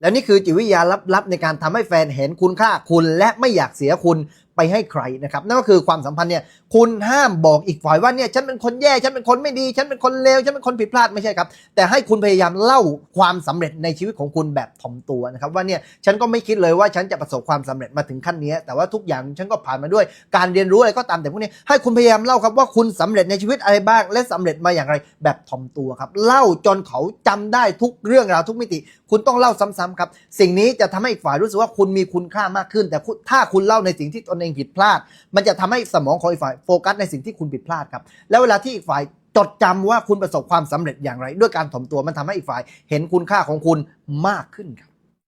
แล้วนี่คือจิตวิทยาลับๆในการทำให้แฟนเห็นคุณค่าคุณและไม่อยากเสียคุณ ไปให้ใครนะครับนั่นก็คือความสัมพันธ์เนี่ยคุณห้ามบอกอีกฝ่ายว่าเนี่ยฉันเป็นคนแย่ฉันเป็นคนไม่ดี ฉันเป็นคนเลวฉันเป็นคนผิดพลาดไม่ใช่ครับ แต่ให้คุณพยายามเล่าความสำเร็จในชีวิตของคุณแบบถ่อมตัวนะครับว่าเนี่ยฉันก็ไม่คิดเลยว่าฉันจะประสบความสำเร็จมาถึงขั้นนี้ แต่ว่าทุกอย่างฉันก็ผ่านมาด้วยการเรียนรู้อะไรก็ตามแต่พวกนี้ให้คุณพยายามเล่าครับว่าคุณสำเร็จในชีวิตอะไรบ้าง และสำเร็จมาอย่างไรแบบถ่อมตัวครับเล่าจนเขาจำได้ทุกเรื่องราวทุกมิติ คุณต้องเล่าซ้ำๆครับสิ่งนี้จะทำให้อีกฝ่ายรู้สึกว่าคุณมีคุณค่ามากขึ้น แต่ถ้าคุณเล่าในสิ่งที่ตนเองผิดพลาด มันจะทำให้สมองของอีกฝ่ายโฟกัสในสิ่งที่คุณผิดพลาดครับ แล้วเวลาที่อีกฝ่ายจดจำว่าคุณประสบความสำเร็จอย่างไร ด้วยการถ่อมตัวมันทำให้อีกฝ่ายเห็นคุณค่าของคุณมากขึ้นครับ